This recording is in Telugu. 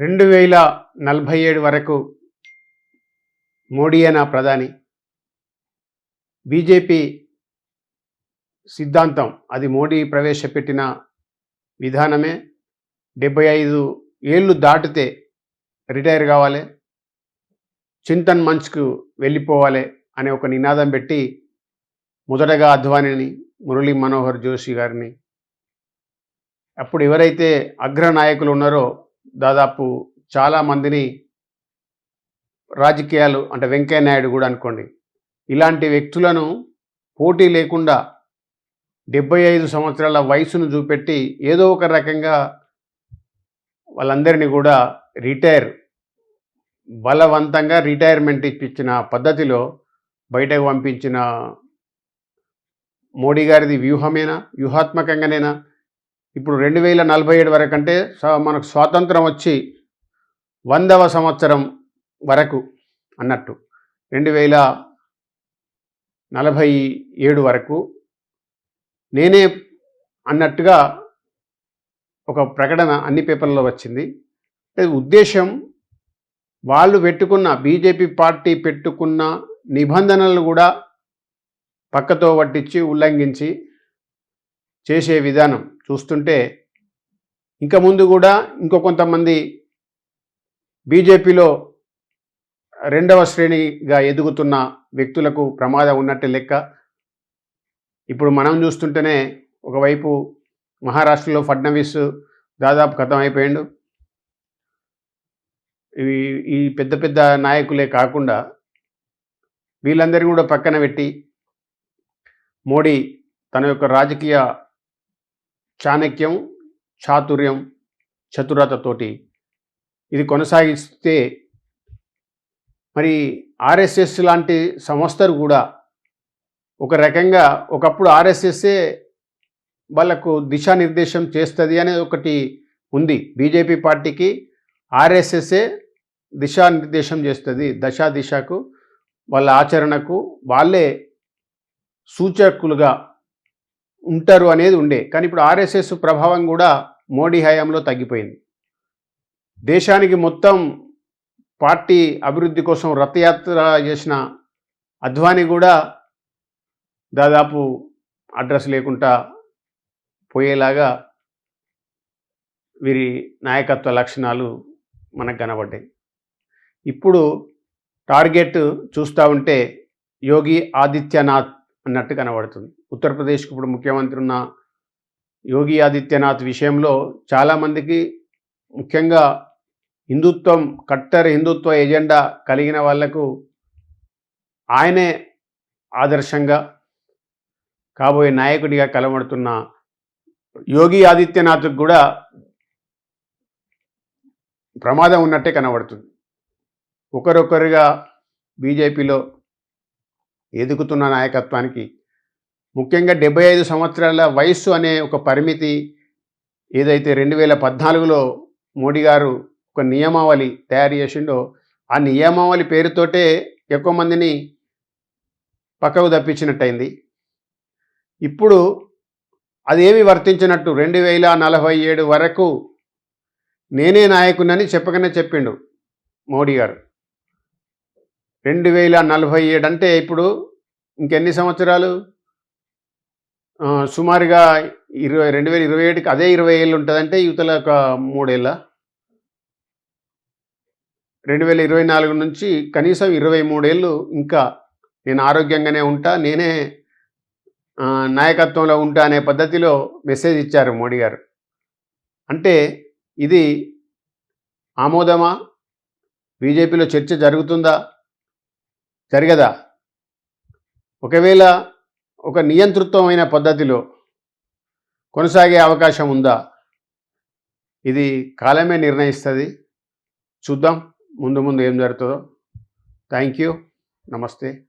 రెండు వేల నలభై ఏడు వరకు మోడీయేనా ప్రధాని బీజేపీ సిద్ధాంతం అది మోడీ ప్రవేశపెట్టిన విధానమే. డెబ్బై ఐదు ఏళ్ళు దాటితే రిటైర్ కావాలి చింతన్ మంచ్కు వెళ్ళిపోవాలి అనే ఒక నినాదం పెట్టి మొదటగా అద్వానిని మురళీ మనోహర్ జోషి గారిని. అప్పుడు ఎవరైతే అగ్రనాయకులు ఉన్నారో దాదాపు చాలామందిని రాజకీయాలు అంటే వెంకయ్య నాయుడు కూడా అనుకోండి. ఇలాంటి వ్యక్తులను పోటీ లేకుండా డెబ్బై ఐదు సంవత్సరాల వయసును చూపెట్టి ఏదో ఒక రకంగా వాళ్ళందరినీ కూడా రిటైర్ బలవంతంగా రిటైర్మెంట్ ఇప్పించిన పద్ధతిలో బయటకు పంపించిన మోడీ గారిది వ్యూహమేనా? వ్యూహాత్మకంగానేనా? ఇప్పుడు రెండు వేల నలభై ఏడు వరకు అంటే స- మనకు స్వాతంత్రం వచ్చి వందవ సంవత్సరం వరకు అన్నట్టు. రెండు వేల నలభై ఏడు వరకు నేనే అన్నట్టుగా ఒక ప్రకటన అన్ని పేపర్లలో వచ్చింది. ఉద్దేశం వాళ్ళు పెట్టుకున్న బీజేపీ పార్టీ పెట్టుకున్న నిబంధనలు కూడా పక్కతో పట్టించి ఉల్లంఘించి చేసే విధానం. చూస్తుంటే ఇంకా ముందు కూడా ఇంకో కొంతమంది బీజేపీలో రెండవ శ్రేణిగా ఎదుగుతున్న వ్యక్తులకు ప్రమాదం ఉన్నట్టే లెక్క. ఇప్పుడు మనం చూస్తుంటేనే ఒకవైపు మహారాష్ట్రలో ఫడ్నవీస్ దాదాపు ఖతం అయిపోయాడు ఇవి ఈ పెద్ద పెద్ద నాయకులే కాకుండా వీళ్ళందరినీ కూడా పక్కన పెట్టి మోడీ తన యొక్క రాజకీయ చాణక్యం చాతుర్యం చతురతతోటి ఇది కొనసాగిస్తే మరి ఆర్ఎస్ఎస్ లాంటి సంస్థలు కూడా ఒక రకంగా ఒకప్పుడు ఆర్ఎస్ఎస్ఏ వాళ్ళకు దిశానిర్దేశం చేస్తుంది అనేది ఒకటి ఉంది. బీజేపీ పార్టీకి ఆర్ఎస్ఎస్ఏ దిశానిర్దేశం చేస్తుంది. దశా దిశకు వాళ్ళ ఆచరణకు వాళ్ళే సూచకులుగా ఉంటారు అనేది ఉండే. కానీ ఇప్పుడు ఆర్ఎస్ఎస్ ప్రభావం కూడా మోడీ హయాంలో తగ్గిపోయింది. దేశానికి మొత్తం పార్టీ అభివృద్ధి కోసం రథయాత్ర చేసిన అద్వానీ కూడా దాదాపు అడ్రస్ లేకుండా పోయేలాగా వీరి నాయకత్వ లక్షణాలు మనకు కనబడ్డాయి. ఇప్పుడు టార్గెట్ చూస్తూ ఉంటే యోగి ఆదిత్యనాథ్ అన్నట్టు కనబడుతుంది. ఉత్తరప్రదేశ్కి ఇప్పుడు ముఖ్యమంత్రి ఉన్న యోగి ఆదిత్యనాథ్ విషయంలో చాలామందికి ముఖ్యంగా హిందుత్వం కట్టర్ హిందుత్వ ఎజెండా కలిగిన వాళ్ళకు ఆయనే ఆదర్శంగా కాబోయే నాయకుడిగా కలబడుతున్న యోగి ఆదిత్యనాథ్కి కూడా ప్రమాదం ఉన్నట్టే కనబడుతుంది. ఒకరొకరుగా బీజేపీలో ఎదుగుతున్న నాయకత్వానికి. ముఖ్యంగా డెబ్బై ఐదు సంవత్సరాల వయస్సు అనే ఒక పరిమితి ఏదైతే రెండు వేల పద్నాలుగులో మోడీ గారు ఒక నియమావళి తయారు చేసిండో ఆ నియమావళి పేరుతోటే ఎక్కువ మందిని పక్కకు తప్పించినట్టయింది. ఇప్పుడు అదేమి వర్తించినట్టు? రెండు వేల నలభై ఏడు వరకు నేనే నాయకునని చెప్పకనే చెప్పిండు మోడీ గారు. రెండు వేల నలభై ఏడు అంటే ఇప్పుడు ఇంకెన్ని సంవత్సరాలు? సుమారుగా ఇరవై రెండు వేల ఇరవై ఏడుకి అదే ఇరవై ఏళ్ళు ఉంటుందంటే యువతల ఒక మూడేళ్ళ? రెండు వేల ఇరవై నాలుగు నుంచి కనీసం ఇరవై మూడేళ్ళు ఇంకా నేను ఆరోగ్యంగానే ఉంటా నేనే నాయకత్వంలో ఉంటా అనే పద్ధతిలో మెసేజ్ ఇచ్చారు మోడీ గారు. అంటే ఇది ఆమోదమా? బీజేపీలో చర్చ జరుగుతుందా? జరగదా ఒకవేళ ఒక నియంతృత్వమైన పద్ధతిలో కొనసాగే అవకాశం ఉందా? ఇది కాలమే నిర్ణయిస్తుంది. చూద్దాం. ముందు ముందు ఏం జరుగుతుందో. Thank you. నమస్తే.